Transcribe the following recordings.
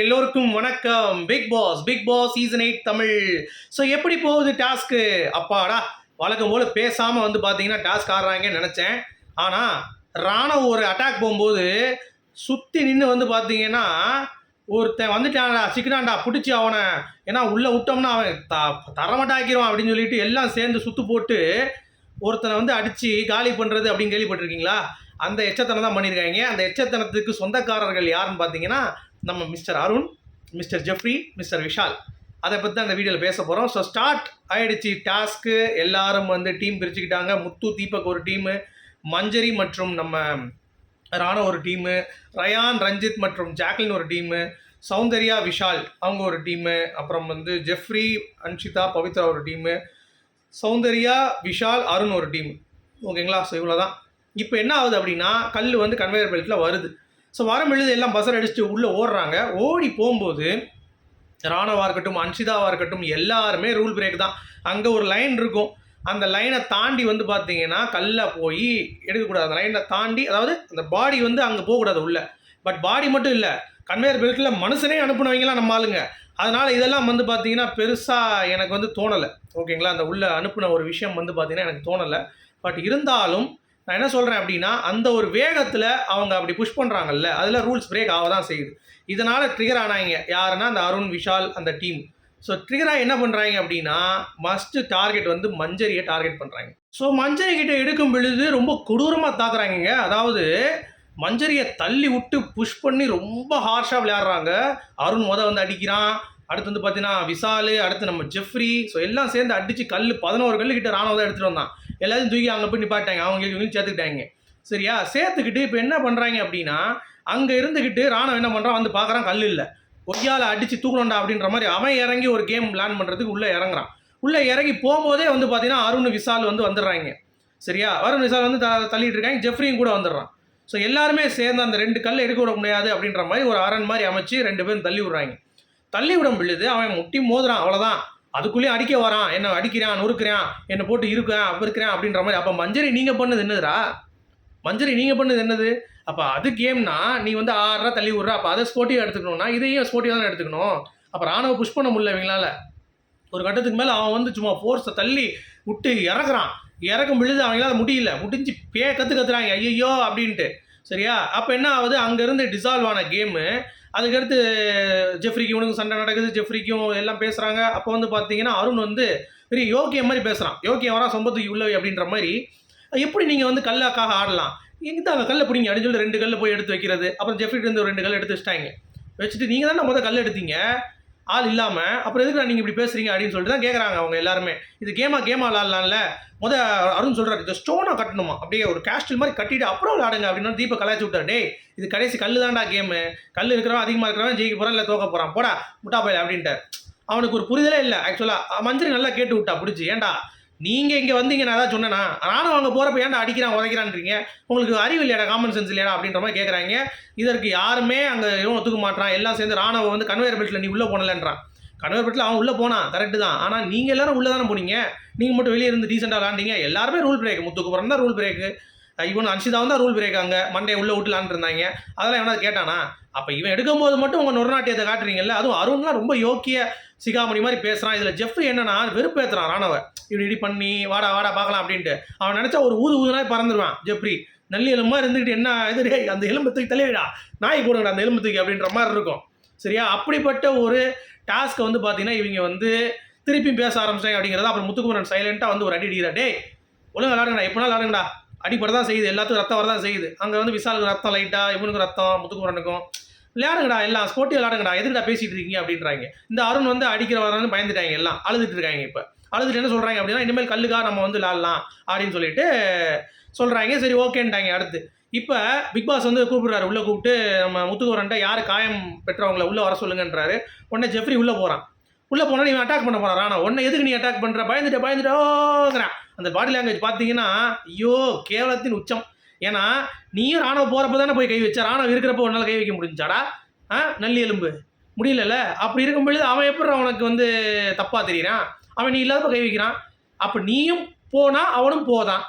எல்லோருக்கும் வணக்கம். Bigg Boss Bigg Boss season eight Tamil. So எப்படி போகுது டாஸ்க்கு? அப்பாடா வழக்கம் போல் பேசாமல் வந்து பார்த்தீங்கன்னா டாஸ்க் ஆடுறாங்கன்னு நினச்சேன். ஆனால் ராணவ் ஒரு அட்டாக் போகும்போது சுற்றி நின்று வந்து பார்த்தீங்கன்னா ஒருத்தன் வந்துட்டான்டா சிக்கனாண்டா பிடிச்சி அவனை. ஏன்னா உள்ளே விட்டோம்னா அவன் த தரமட்டாக்கிடுவான் அப்படின்னு சொல்லிட்டு எல்லாம் சேர்ந்து சுற்று போட்டு ஒருத்தனை வந்து அடித்து காலி பண்ணுறது அப்படின்னு கேள்விப்பட்டிருக்கீங்களா? அந்த எச்சத்தனம் தான் பண்ணியிருக்காங்க. அந்த எச்சத்தனத்துக்கு சொந்தக்காரர்கள் யாருன்னு பார்த்தீங்கன்னா நம்ம mister Arun mister Jeffrey mister Vishal. அதை பற்றி தான் இந்த வீடியோவில் பேச போகிறோம் ஸோ ஸ்டார்ட் ஆயிடுச்சு டாஸ்க்கு எல்லாரும் வந்து டீம் பிரிச்சுக்கிட்டாங்க. முத்து தீபக் ஒரு டீமு மஞ்சரி மற்றும் நம்ம ராணா ஒரு டீமு ரயான் ரஞ்சித் மற்றும் ஜாக்லின் ஒரு டீமு சௌந்தர்யா விஷால் அவங்க ஒரு டீமு அப்புறம் வந்து ஜெஃப்ரி அன்ஷிதா பவித்ரா ஒரு டீமு சௌந்தர்யா விஷால் அருண் ஒரு டீம் ஓகேங்களா? ஸோ இவ்வளோ தான் இப்போ என்ன ஆகுது அப்படின்னா கல் வந்து கன்வேயர் பெல்ட்டில் வருது. ஸோ வரம் எழுது எல்லாம் பஸ்ஸர் அடிச்சுட்டு உள்ளே ஓடுறாங்க. ஓடி போகும்போது ராணவாக இருக்கட்டும் அன்ஷிதாவாக இருக்கட்டும் எல்லாருமே ரூல் பிரேக் தான். அங்கே ஒரு லைன் இருக்கும். அந்த லைனை தாண்டி வந்து பார்த்தீங்கன்னா கல்ல போய் எடுக்கக்கூடாது. அந்த லைனை தாண்டி அதாவது அந்த பாடி வந்து அங்கே போகக்கூடாது உள்ளே. பட் பாடி மட்டும் இல்லை கன்வேயர் பெல்ட்டில் மனுஷனே அனுப்புனவங்களாம் நம்ம ஆளுங்க. அதனால் இதெல்லாம் வந்து பார்த்தீங்கன்னா பெருசாக எனக்கு வந்து தோணலை. ஓகேங்களா? அந்த உள்ளே அனுப்பின ஒரு விஷயம் வந்து பார்த்தீங்கன்னா எனக்கு தோணலை. பட் இருந்தாலும் நான் என்ன சொல்கிறேன் அப்படின்னா அந்த ஒரு வேகத்தில் அவங்க அப்படி புஷ் பண்ணுறாங்கல்ல அதில் ரூல்ஸ் பிரேக் ஆக தான் செய்யுது. இதனால் ட்ரிகர் ஆனாங்க. யாருன்னா அந்த அருண் விஷால் அந்த டீம் ஸோ ட்ரிகராக என்ன பண்ணுறாங்க அப்படின்னா மஸ்ட்டு டார்கெட் வந்து மஞ்சரியை டார்கெட் பண்ணுறாங்க ஸோ மஞ்சரி கிட்ட எடுக்கும் பொழுது ரொம்ப கொடூரமாக தாக்குறாங்க அதாவது மஞ்சரியை தள்ளி விட்டு புஷ் பண்ணி ரொம்ப ஹார்ஷாக விளையாடுறாங்க. அருண் மொதல் வந்து அடிக்கிறான். அடுத்து வந்து பார்த்தீங்கன்னா விசாலு அடுத்து நம்ம ஜெஃப்ரி. ஸோ எல்லாம் சேர்ந்து அடித்து கல் பதினோரு கல்லு கிட்ட ராணுவ தான் எடுத்துகிட்டு வந்தான். எல்லாத்தையும் தூக்கி அங்கே போய் நிப்பாட்டாங்க அவங்க இவங்க சேர்த்துக்கிட்டாங்க. சரியா? சேர்த்துக்கிட்டு இப்போ என்ன பண்ணுறாங்க அப்படின்னா அங்கே இருந்துக்கிட்டு ராணுவம் என்ன பண்ணுறான் வந்து பார்க்குறான் கல் இல்லை. பொய்யால் அடித்து தூக்கணும்டா அப்படின்ற மாதிரி அவன் இறங்கி ஒரு கேம் பிளான் பண்ணுறதுக்கு உள்ளே இறங்குறான். உள்ளே இறங்கி போகும்போதே வந்து பார்த்தீங்கன்னா அருண் விசால் வந்து வந்துடுறாங்க. சரியா? அருண் விசால் வந்து த தள்ளிட்டு இருக்காங்க. ஜெஃப்ரியும் கூட வந்துடுறான். ஸோ எல்லாருமே சேர்ந்து அந்த ரெண்டு கல் எடுக்க விட முடியாது அப்படின்ற மாதிரி ஒரு அரண் மாதிரி அமைச்சு ரெண்டு பேரும் தள்ளி விடுறாங்க. தள்ளி விடும் பொழுது அவன் முட்டி மோதுறான் அவ்வளோதான் அதுக்குள்ளேயே அடிக்க வரான் என்ன அடிக்கிறான் நொறுக்கிறான் என்னை போட்டு இருக்கேன் அப்போ இருக்கிறேன் அப்படின்ற மாதிரி. அப்போ மஞ்சரி நீங்கள் பண்ணது என்னதுரா மஞ்சரி நீங்கள் பண்ணது என்னது? அப்போ அது கேம்னா நீ வந்து ஆறுரூவா தள்ளி விட்ற அப்போ அதை ஸ்போர்ட்டிவாக எடுத்துக்கணும்னா இதையும் ஸ்போர்ட்டிவாக தான் எடுத்துக்கணும். அப்போ ராணுவ புஷ் பண்ண முடியல இவங்களால. ஒரு கட்டத்துக்கு மேலே அவன் வந்து சும்மா ஃபோர்ஸை தள்ளி விட்டு இறக்குறான். இறக்கும் பொழுது அவங்களால முடியல. முடிஞ்சு பே கற்று கத்துறாங்க. ஐயோ அப்படின்ட்டு. சரியா? அப்போ என்ன ஆகுது? அங்கேருந்து டிசால்வ் ஆன கேமு அதுக்கடுத்து ஜெஃப்ரிக்கு இவனுக்கு சண்டை நடக்குது ஜெஃப்ரிக்கும் எல்லாம் பேசுகிறாங்க அப்போ வந்து பார்த்தீங்கன்னா அருண் வந்து பெரிய யோக்கியம் மாதிரி பேசுகிறான் யோக்கியம் வரா சொம்பத்துக்கு உள்ளவை அப்படின்ற மாதிரி. எப்படி நீங்கள் வந்து கல்லாக்காக ஆடலாம்? எங்கே தான் கல்லை பிடிங்க அப்படின்னு சொல்லி ரெண்டு கல்லை போய் எடுத்து வைக்கிறது. அப்புறம் ஜெஃப்ரிட்டு இருந்து ஒரு ரெண்டு கல் எடுத்து வச்சிட்டாங்க. வச்சுட்டு நீங்கள் தானே முதல் கல் எடுத்தீங்க. ஆள் இல்லாமல் அப்புறம் எதுக்கு நீங்கள் இப்படி பேசுகிறீங்க அப்படின்னு சொல்லிட்டு தான் கேட்குறாங்க அவங்க எல்லாருமே. இது கேமா கேமா விளாட்லாம்ல? முத அருண் சொல்கிறாரு இந்த ஸ்டோனாக கட்டணுமா? அப்படியே ஒரு கேஸ்டில் மாதிரி கட்டிட்டு அப்புறம் விளாடுங்க அப்படின்னு தீப கலாய்ச்சி விட்டார். டே இது கடைசி கல் தான்டா கேமு கல் இருக்கிறவன் அதிகமாக இருக்கிறவன் ஜெயிக்க போகிறான் இல்லை தோக்க போகிறான் போடா முட்டா போயில அப்படின்ட்டு அவனுக்கு ஒரு புரிதலே இல்லை ஆக்சுவலாக மந்திரி நல்லா கேட்டு விட்டா பிடிச்சி. ஏன்டா? நீங்கள் இங்கே வந்தீங்க நான் தான் சொன்னேன்னா நானும் அங்கே போகிறப்ப ஏன்டா அடிக்கிறான் உதைக்கிறான்றீங்க? உங்களுக்கு அறிவு இல்லையாடா காமன் சென்ஸ் இல்லையாடா அப்படின்ற மாதிரி கேட்குறாங்க இதற்கு யாருமே அங்கே எதுவும் ஒத்துக்க மாட்டான் எல்லாம் சேர்ந்து ராணுவ வந்து கன்வேயர் பெல்ட்டில் நீ உள்ளே போனலன்றான். கன்வேயர் பெல்ட்டில் அவன் உள்ளே போனான் கரெக்டு தான். ஆனால் நீங்கள் எல்லாரும் உள்ளே தானே போனீங்க? நீங்கள் மட்டும் வெளியே இருந்து டீசெண்டாக விளாண்டிங்க எல்லாருமே ரூல் பிரேக் முத்துக்குப்புறம் தான் ரூல் பிரேக்கு இவன் அன்ஷிதாவும் தான் ரூல் பிரேக் அங்கே. மண்டே உள்ளே விட்டுலான்னு இருந்தாங்க. அதெல்லாம் எவனாவது கேட்டானா? அப்போ இவன் எடுக்கும்போது மட்டும் உங்கள் நொறுநாட்டியத்தை காட்டுறீங்கல்ல. அதுவும் அருண்லாம் ரொம்ப யோக்கிய சிகாமணி மாதிரி பேசுகிறான் இதில் ஜெஃப்ரி என்னன்னா வெறுப்பேற்றுறான் ராணவ. இவன் இடி பண்ணி வாடா வாடா பார்க்கலாம் அப்படின்ட்டு. அவன் நினச்சா ஒரு ஊது ஊதுனா பறந்துடுவான் ஜெஃப்ரி. நல்லி எலும்பா இருந்துக்கிட்டு என்ன இது டேய், அந்த எலும்பு தூக்கி தள்ளிவிடா நாய் போடுங்கடா அந்த எலும்பு தூக்கி அப்படின்ற மாதிரி இருக்கும். சரியா? அப்படிப்பட்ட ஒரு டாஸ்க்கை வந்து பார்த்தீங்கன்னா இவங்க வந்து திருப்பி பேச ஆரம்பிச்சாங்க அப்படிங்கிறத அப்புறம் முத்துக்குமரன் சைலண்ட்டாக வந்து ஒரு அடி அடிக்கிறா டேய் ஒழுங்கா விளாடுங்கடா எப்படினா விளாடுங்கடா அடிப்பட தான் செய்யுது எல்லாத்துக்கும் ரத்தம் வரதான் செய்யுது. அங்கே வந்து விசாலுக்கு ரத்தம் லைட்டாக இவனுக்கு ரத்தம் முத்துக்குமரனுக்கும். விளையாடுங்கடா எல்லாம் ஸ்போர்ட்டி விளையாடுங்கடா எதுக்குடா பேசிட்டு இருக்கீங்க அப்படின்றாங்க. இந்த அருண் வந்து அடிக்கிற வரணும்னு பயந்துட்டாங்க எல்லாம். அழுதுட்டு இருக்காங்க இப்போ. அழுதுட்டு என்ன சொல்கிறாங்க அப்படின்னா இனிமேல் கல்லுக்கா நம்ம வந்து விளாட்லாம் அப்படின்னு சொல்லிட்டு சொல்கிறாங்க சரி ஓகேன்ட்டாங்க அடுத்து. இப்போ பிக் பாஸ் வந்து கூப்பிடுறாரு உள்ளே கூப்பிட்டு நம்ம முத்துக்குமரன்ட்ட யார் காயம் பெற்றவங்கள உள்ளே வர சொல்லுங்கன்றாரு. உடனே ஜெஃப்ரி உள்ளே போகிறான் உள்ளே போனால் நீ அட்டாக் பண்ண போகிறான் ராணா. உன்னை எதுக்கு நீ அட்டாக் பண்ணுற பயந்துட்டு பயந்துட்டோங்கிறான். அந்த பாடி லாங்குவேஜ் பார்த்தீங்கன்னா ஐயோ கேவலத்தின் உச்சம். ஏன்னா நீயும் ராணுவ போகிறப்ப தானே போய் கை வச்ச? ராணுவம் இருக்கிறப்ப உன்னால் கை வைக்க முடிஞ்சாடா? ஆ நல்லி எலும்பு. முடியலல்ல. அப்படி இருக்கும் பொழுது அவன் எப்படி அவனுக்கு வந்து தப்பாக தெரியிறான்? அவன் நீ இல்லாதப்ப கை வைக்கிறான். அப்போ நீயும் போனால் அவனும் போதான்.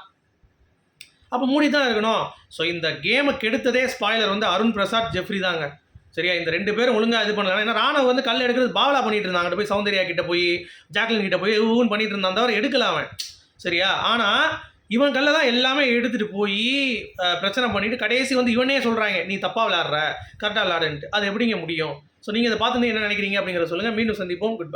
அப்போ மூடி தான் இருக்கணும். ஸோ இந்த கேமை கெடுத்ததே ஸ்பாய்லர் வந்து அருண் பிரசாத் ஜெஃப்ரி தாங்க. சரியா? இந்த ரெண்டு பேரும் ஒழுங்காக இது பண்ணலாம் ஏன்னா ராணவ வந்து கல் எடுக்கிறது பாவலா பண்ணிட்டு இருந்தாங்க. போய் சௌந்தர்யா கிட்ட போய் ஜாக்லின் கிட்ட போய் ஊன் பண்ணிட்டு இருந்தான் தவிர எடுக்கல அவன். சரியா? ஆனால் இவன் கல்ல தான் எல்லாமே எடுத்துகிட்டு போய் பிரச்சனை பண்ணிட்டு கடைசி வந்து இவனே சொல்கிறாங்க நீ தப்பாக விளாட்ற கரெக்டாக விளாடுன்ட்டு அது எப்படிங்க முடியும்? ஸோ நீங்கள் இதை பார்த்து என்ன நினைக்கிறீங்க அப்படிங்கிறத சொல்லுங்கள் மீண்டும் சந்திப்போம். குட்